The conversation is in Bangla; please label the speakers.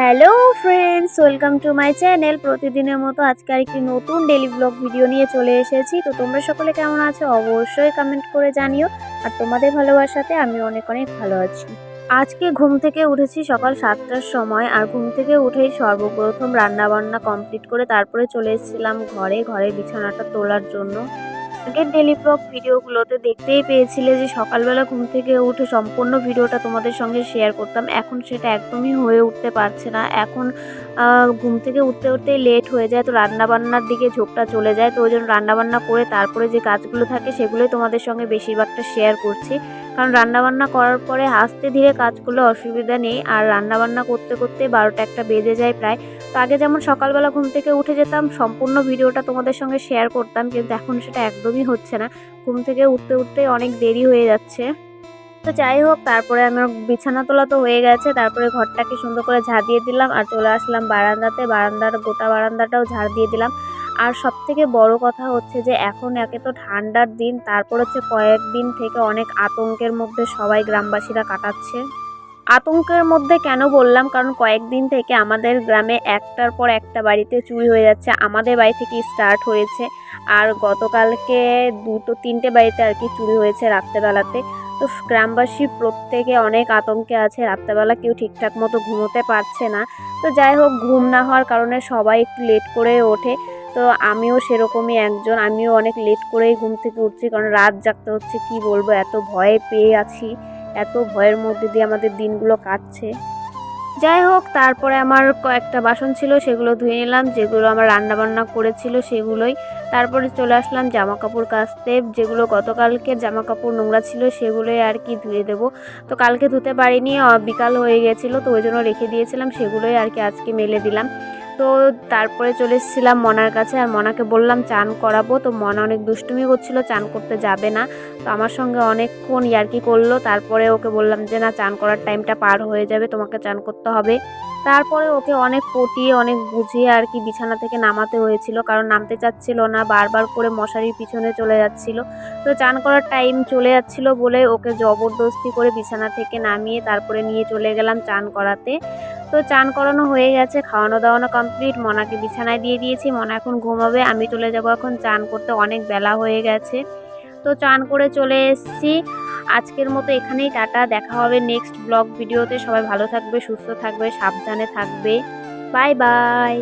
Speaker 1: Hello friends welcome to my channel প্রতিদিনের মতো আজকে আরেকটি নতুন ডেলি ব্লগ ভিডিও নিয়ে চলে এসেছি। তো তোমরা সকলে কেমন আছো? অবশ্যই কমেন্ট করে জানিও। আর তোমাদের ভালোবাসাতে আমি অনেক অনেক ভালো আছি। আজকে ঘুম থেকে উঠেছি সকাল সাতটার সময়। আর ঘুম থেকে উঠেই সর্বপ্রথম রান্না বান্না কমপ্লিট করে তারপরে চলে এসেছিলাম ঘরে। ঘরে বিছানাটা তোলার জন্য। আগের ডেলি ব্লগ ভিডিওগুলোতে দেখতেই পেয়েছিলে যে সকালবেলা ঘুম থেকে উঠে সম্পূর্ণ ভিডিওটা তোমাদের সঙ্গে শেয়ার করতাম। এখন সেটা একদমই হয়ে উঠতে পারছে না। এখন ঘুম থেকে উঠতে উঠতেই লেট হয়ে যায়, তো রান্নাবান্নার দিকে ঝোঁকটা চলে যায়। তো ওই জন্য রান্নাবান্না করে তারপরে যে কাজগুলো থাকে সেগুলোই তোমাদের সঙ্গে বেশিরভাগটা শেয়ার করছি। কারণ রান্নাবান্না করার পরে আস্তে ধীরে কাজগুলো অসুবিধা নেই। আর রান্নাবান্না করতে করতে বারোটা একটা বেজে যায় প্রায়। তো আগে যেমন সকালবেলা ঘুম থেকে উঠে যেতাম, সম্পূর্ণ ভিডিওটা তোমাদের সঙ্গে শেয়ার করতাম, কিন্তু এখন সেটা একদমই হচ্ছে না। ঘুম থেকে উঠতে উঠতে অনেক দেরি হয়ে যাচ্ছে। তো যাই হোক, তারপরে আমার বিছানা তোলা তো হয়ে গেছে, তারপরে ঘরটাকে সুন্দর করে ঝাড় দিয়ে দিলাম, আর চলে আসলাম বারান্দাতে। বারান্দার, গোটা বারান্দাটাও ঝাড় দিয়ে দিলাম। আর সব থেকে বড় কথা হচ্ছে যে, এখন একে তো ঠান্ডার দিন, তারপর হচ্ছে কয়েকদিন থেকে অনেক আতঙ্কের মধ্যে সবাই গ্রামবাসীরা কাটাচ্ছে। আতঙ্কের মধ্যে কেন বললাম? কারণ কয়েকদিন থেকে আমাদের গ্রামে একটার পর একটা বাড়িতে চুরি হয়ে যাচ্ছে। আমাদের বাড়ি থেকে স্টার্ট হয়েছে। আর গতকালকে দুটো, তিনটে বাড়িতে আর কি চুরি হয়েছে রাত্রেবেলাতে। তো গ্রামবাসী প্রত্যেকে অনেক আতঙ্কে আছে। রাত্রেবেলা কেউ ঠিকঠাক মতো ঘুমোতে পারছে না। তো যাই হোক, ঘুম না হওয়ার কারণে সবাই একটু লেট করে ওঠে। তো আমিও সেরকমই একজন। আমিও অনেক লেট করেই ঘুম থেকে উঠছি। কারণ রাত জাগতে হচ্ছে, কি বলব? এত ভয়ে পেয়ে আছি। এত ভয়ের মধ্যে দিয়ে আমাদের দিনগুলো কাটছে। যাই হোক, তারপরে আমার কয়েকটা বাসন ছিল, সেগুলো ধুয়ে নিলাম, যেগুলো আমার রান্না বান্না করেছিল সেগুলোই। তারপরে চলে আসলাম জামা কাপড় কাচতে, যেগুলো গতকালকে জামা কাপড় নোংরা ছিল সেগুলোই আর কি ধুয়ে দেবো। তো কালকে ধুতে পারিনি বিকাল হয়ে গেছিল, তো ওই জন্য রেখে দিয়েছিলাম, সেগুলোই আর কি আজকে মেলে দিলাম। তো তারপরে চলে এসেছিলাম মনার কাছে আর মনাকে বললাম, চান করাবো। তো মনা অনেক দুষ্টুমি করছিল, চান করতে যাবে না। তো আমার সঙ্গে অনেকক্ষণ ইয়ার্কি করল, তারপরে ওকে বললাম যে, না, চান করার টাইমটা পার হয়ে যাবে, তোমাকে চান করতে হবে। তারপরে ওকে অনেক পটিয়ে, অনেক বুঝিয়ে আর কি বিছানা থেকে নামাতে হয়েছিল, কারণ নামতে চাচ্ছিল না, বারবার করে মশারির পিছনে চলে যাচ্ছিল। তো চান করার টাইম চলে যাচ্ছিল বলে ওকে জবরদস্তি করে বিছানা থেকে নামিয়ে তারপরে নিয়ে চলে গেলাম চান করাতে। তো চান করানো হয়ে গেছে, খাওয়ানো দাওয়ানো কমপ্লিট মনাকে বিছানায় দিয়ে দিয়েছি, মনা এখন ঘুমাবে, আমি চলে যাব এখন চান করতে, অনেক বেলা হয়ে গেছে। তো চান করে চলে এসেছি, আজকের মতো এখানেই, টাটা, দেখা হবে নেক্সট ব্লগ ভিডিওতে, সবাই ভালো থাকবে, সুস্থ থাকবে, সাবধানে থাকবে বাই বাই